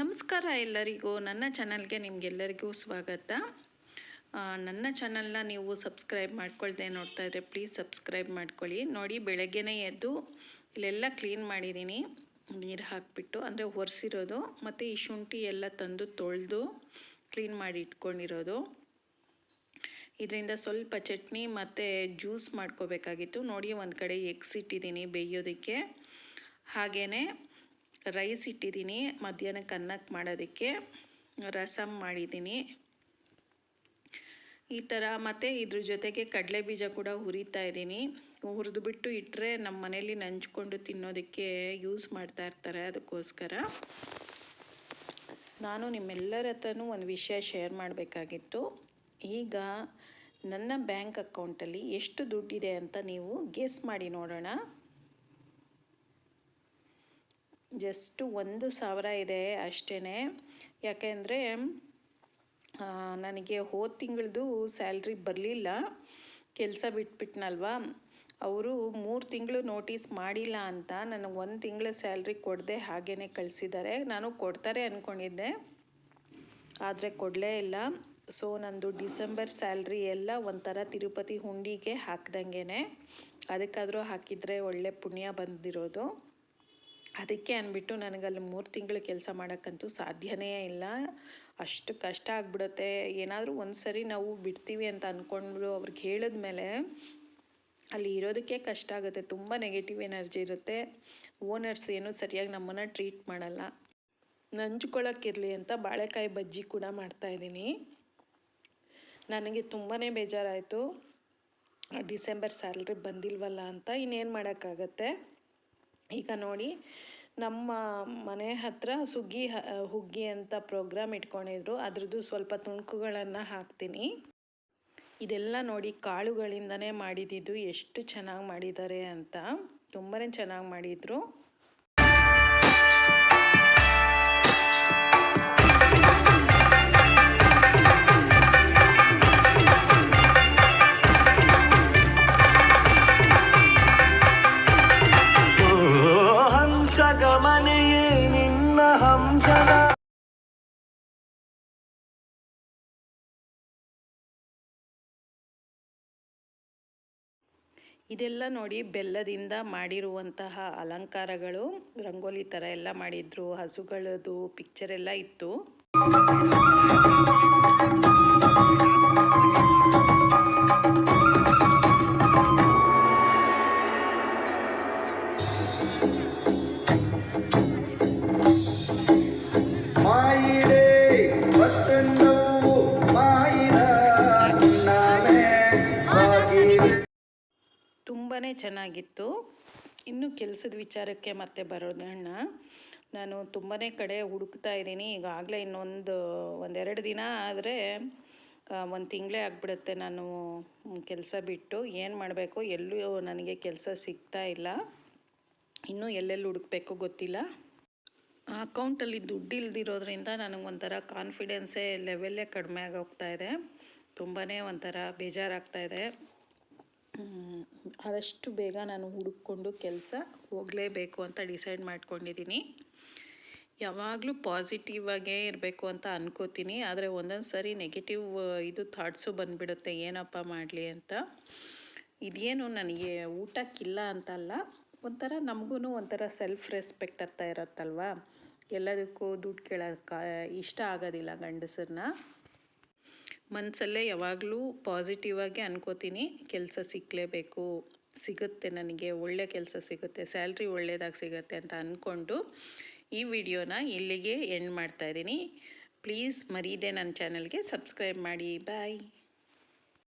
ನಮಸ್ಕಾರ ಎಲ್ಲರಿಗೂ. ನನ್ನ ಚಾನಲ್ಗೆ ನಿಮಗೆಲ್ಲರಿಗೂ ಸ್ವಾಗತ. ನನ್ನ ಚಾನಲ್ನ ನೀವು ಸಬ್ಸ್ಕ್ರೈಬ್ ಮಾಡ್ಕೊಳ್ದೆ ನೋಡ್ತಾ ಇದ್ರೆ ಪ್ಲೀಸ್ ಸಬ್ಸ್ಕ್ರೈಬ್ ಮಾಡ್ಕೊಳ್ಳಿ. ನೋಡಿ, ಬೆಳಗ್ಗೆನೇ ಎದ್ದು ಇಲ್ಲೆಲ್ಲ ಕ್ಲೀನ್ ಮಾಡಿದ್ದೀನಿ. ನೀರು ಹಾಕಿಬಿಟ್ಟು, ಅಂದರೆ ಒರೆಸಿರೋದು, ಮತ್ತು ಈ ಶುಂಠಿ ಎಲ್ಲ ತಂದು ತೊಳೆದು ಕ್ಲೀನ್ ಮಾಡಿ ಇಟ್ಕೊಂಡಿರೋದು. ಇದರಿಂದ ಸ್ವಲ್ಪ ಚಟ್ನಿ ಮತ್ತು ಜ್ಯೂಸ್ ಮಾಡ್ಕೋಬೇಕಾಗಿತ್ತು. ನೋಡಿ, ಒಂದು ಕಡೆ ಎಗ್ಸಿಟ್ಟಿದ್ದೀನಿ ಬೇಯೋದಕ್ಕೆ. ಹಾಗೆಯೇ ರೈಸ್ ಇಟ್ಟಿದ್ದೀನಿ. ಮಧ್ಯಾಹ್ನಕ್ಕೆ ಅನ್ನಕ್ಕೆ ಮಾಡೋದಕ್ಕೆ. ರಸಮ್ ಮಾಡಿದ್ದೀನಿ. ಈ ಥರ ಮತ್ತು ಇದ್ರ ಜೊತೆಗೆ ಕಡಲೆ ಬೀಜ ಕೂಡ ಹುರಿತಾ ಇದ್ದೀನಿ. ಹುರಿದ್ಬಿಟ್ಟು ಇಟ್ಟರೆ ನಮ್ಮ ಮನೇಲಿ ನಂಚ್ಕೊಂಡು ತಿನ್ನೋದಕ್ಕೆ ಯೂಸ್ ಮಾಡ್ತಾ ಇರ್ತಾರೆ ಅದಕ್ಕೋಸ್ಕರ. ನಾನು ನಿಮ್ಮೆಲ್ಲರ ಹತ್ರನೂ ಒಂದು ವಿಷಯ ಶೇರ್ ಮಾಡಬೇಕಾಗಿತ್ತು. ಈಗ ನನ್ನ ಬ್ಯಾಂಕ್ ಅಕೌಂಟಲ್ಲಿ ಎಷ್ಟು ದುಡ್ಡಿದೆ ಅಂತ ನೀವು ಗೆಸ್ ಮಾಡಿ ನೋಡೋಣ. ಜಸ್ಟ್ ಒಂದು ಸಾವಿರ ಇದೆ ಅಷ್ಟೇ ಯಾಕೆಂದರೆ ನನಗೆ ಹೋದ ತಿಂಗಳದು ಸ್ಯಾಲ್ರಿ ಬರಲಿಲ್ಲ. ಕೆಲಸ ಬಿಟ್ಬಿಟ್ನಲ್ವಾ? ಅವರು ಮೂರು ತಿಂಗಳು ನೋಟಿಸ್ ಮಾಡಿಲ್ಲ ಅಂತ ನನಗೆ ಒಂದು ತಿಂಗಳ ಸ್ಯಾಲ್ರಿ ಕೊಡದೆ ಹಾಗೇ ಕಳಿಸಿದ್ದಾರೆ ನಾನು ಕೊಡ್ತಾರೆ ಅಂದ್ಕೊಂಡಿದ್ದೆ ಆದರೆ ಕೊಡಲೇ ಇಲ್ಲ. ಸೊ, ನಂದು ಡಿಸೆಂಬರ್ ಸ್ಯಾಲ್ರಿ ಎಲ್ಲ ಒಂಥರ ತಿರುಪತಿ ಹುಂಡಿಗೆ ಹಾಕ್ದಂಗೆ ಅದಕ್ಕಾದರೂ ಹಾಕಿದರೆ ಒಳ್ಳೆ ಪುಣ್ಯ ಬಂದಿರೋದು. ಅದಕ್ಕೆ ಅಂದ್ಬಿಟ್ಟು ನನಗಲ್ಲಿ ಮೂರು ತಿಂಗಳು ಕೆಲಸ ಮಾಡೋಕ್ಕಂತೂ ಸಾಧ್ಯನೇ ಇಲ್ಲ. ಅಷ್ಟು ಕಷ್ಟ ಆಗ್ಬಿಡುತ್ತೆ. ಏನಾದರೂ ಒಂದು ಸರಿ ನಾವು ಬಿಡ್ತೀವಿ ಅಂತ ಅಂದ್ಕೊಂಡು ಅವ್ರಿಗೆ ಹೇಳಿದ್ಮೇಲೆ ಅಲ್ಲಿ ಇರೋದಕ್ಕೆ ಕಷ್ಟ ಆಗುತ್ತೆ. ತುಂಬ ನೆಗೆಟಿವ್ ಎನರ್ಜಿ ಇರುತ್ತೆ. ಓನರ್ಸ್ ಏನು ಸರಿಯಾಗಿ ನಮ್ಮನ್ನು ಟ್ರೀಟ್ ಮಾಡಲ್ಲ. ನಂಚ್ಕೊಳ್ಳೋಕ್ಕಿರಲಿ ಅಂತ ಬಾಳೆಕಾಯಿ ಬಜ್ಜಿ ಕೂಡ ಮಾಡ್ತಾಯಿದ್ದೀನಿ ನನಗೆ ತುಂಬಾ ಬೇಜಾರಾಯಿತು. ಡಿಸೆಂಬರ್ ಸ್ಯಾಲ್ರಿ ಬಂದಿಲ್ವಲ್ಲ ಅಂತ ಇನ್ನೇನು ಮಾಡೋಕ್ಕಾಗತ್ತೆ? ಈಗ ನೋಡಿ, ನಮ್ಮ ಮನೆ ಹತ್ರ ಸುಗ್ಗಿ ಹುಗ್ಗಿ ಅಂತ ಪ್ರೋಗ್ರಾಮ್ ಇಟ್ಕೊಂಡಿದ್ರು. ಅದ್ರದ್ದು ಸ್ವಲ್ಪ ತುಣುಕುಗಳನ್ನು ಹಾಕ್ತೀನಿ. ಇದೆಲ್ಲ ನೋಡಿ ಕಾಳುಗಳಿಂದನೇ ಮಾಡಿದ್ದು. ಎಷ್ಟು ಚೆನ್ನಾಗಿ ಮಾಡಿದ್ದಾರೆ ಅಂತ. ತುಂಬಾ ಚೆನ್ನಾಗಿ ಮಾಡಿದರು. ಇದೆಲ್ಲ ನೋಡಿ ಬೆಲ್ಲದಿಂದ ಮಾಡಿರುವಂತಹ ಅಲಂಕಾರಗಳು ರಂಗೋಲಿ ಥರ ಎಲ್ಲ ಮಾಡಿದ್ರು ಹಸುಗಳದು ಪಿಕ್ಚರ್ ಎಲ್ಲ ಇತ್ತು. ತುಂಬಾ ಚೆನ್ನಾಗಿತ್ತು. ಇನ್ನು ಕೆಲಸದ ವಿಚಾರಕ್ಕೆ ಮತ್ತೆ ಬರೋದಣ್ಣ ನಾನು ತುಂಬಾ ಕಡೆ ಹುಡುಕ್ತಾ ಇದ್ದೀನಿ. ಈಗಾಗಲೇ ಇನ್ನೊಂದು, ಒಂದೆರಡು ದಿನ ಆದರೆ ಒಂದು ತಿಂಗಳೇ ಆಗಿಬಿಡುತ್ತೆ ನಾನು ಕೆಲಸ ಬಿಟ್ಟು. ಏನು ಮಾಡಬೇಕು? ಎಲ್ಲೂ ನನಗೆ ಕೆಲಸ ಸಿಗ್ತಾ ಇಲ್ಲ. ಇನ್ನೂ ಎಲ್ಲೆಲ್ಲಿ ಹುಡುಕ್ಬೇಕು ಗೊತ್ತಿಲ್ಲ. ಆ ಅಕೌಂಟಲ್ಲಿ ದುಡ್ಡು ಇಲ್ದಿರೋದ್ರಿಂದ ನನಗೆ ಒಂಥರ ಕಾನ್ಫಿಡೆನ್ಸೇ ಲೆವೆಲ್ಲೇ ಕಡಿಮೆ ಆಗೋಗ್ತಾ ಇದೆ. ತುಂಬಾ ಒಂಥರ ಬೇಜಾರಾಗ್ತಾ ಇದೆ. ಆದಷ್ಟು ಬೇಗ ನಾನು ಹುಡುಕೊಂಡು ಕೆಲಸ ಹೋಗಲೇಬೇಕು ಅಂತ ಡಿಸೈಡ್ ಮಾಡ್ಕೊಂಡಿದ್ದೀನಿ. ಯಾವಾಗಲೂ ಪಾಸಿಟಿವ್ ಆಗೇ ಇರಬೇಕು ಅಂತ ಅನ್ಕೋತೀನಿ. ಆದರೆ ಒಂದೊಂದು ಸಾರಿ ನೆಗೆಟಿವ್, ಇದು ಥಾಟ್ಸು ಬಂದುಬಿಡುತ್ತೆ, ಏನಪ್ಪ ಮಾಡಲಿ ಅಂತ. ಇದೇನು ನನಗೆ ಊಟಕ್ಕಿಲ್ಲ ಅಂತಲ್ಲ, ಒಂಥರ ನಮಗೂ ಒಂಥರ ಸೆಲ್ಫ್ ರೆಸ್ಪೆಕ್ಟ್ ಅಂತ ಇರುತ್ತಲ್ವ? ಎಲ್ಲದಕ್ಕೂ ದುಡ್ಡು ಕೇಳೋಕ್ಕೆ ಇಷ್ಟ ಆಗೋದಿಲ್ಲ ಗಂಡಸರನ್ನ. ಮನಸ್ಸಲ್ಲೇ ಯಾವಾಗಲೂ ಪಾಸಿಟಿವ್ ಆಗಿ ಅನ್ಕೋತೀನಿ. ಕೆಲಸ ಸಿಕ್ಕಲೇಬೇಕು ಸಿಗುತ್ತೆ ನನಗೆ. ಒಳ್ಳೆ ಕೆಲಸ ಸಿಗುತ್ತೆ. ಸ್ಯಾಲ್ರಿ ಒಳ್ಳೆಯದಾಗಿ ಸಿಗುತ್ತೆ ಅಂತ ಅಂದ್ಕೊಂಡು ಈ ವಿಡಿಯೋನ ಇಲ್ಲಿಗೆ ಎಂಡ್ ಮಾಡ್ತಾಯಿದ್ದೀನಿ ಪ್ಲೀಸ್ ಮರೀದೆ ನನ್ನ ಚಾನಲ್ಗೆ ಸಬ್ಸ್ಕ್ರೈಬ್ ಮಾಡಿ. ಬಾಯ್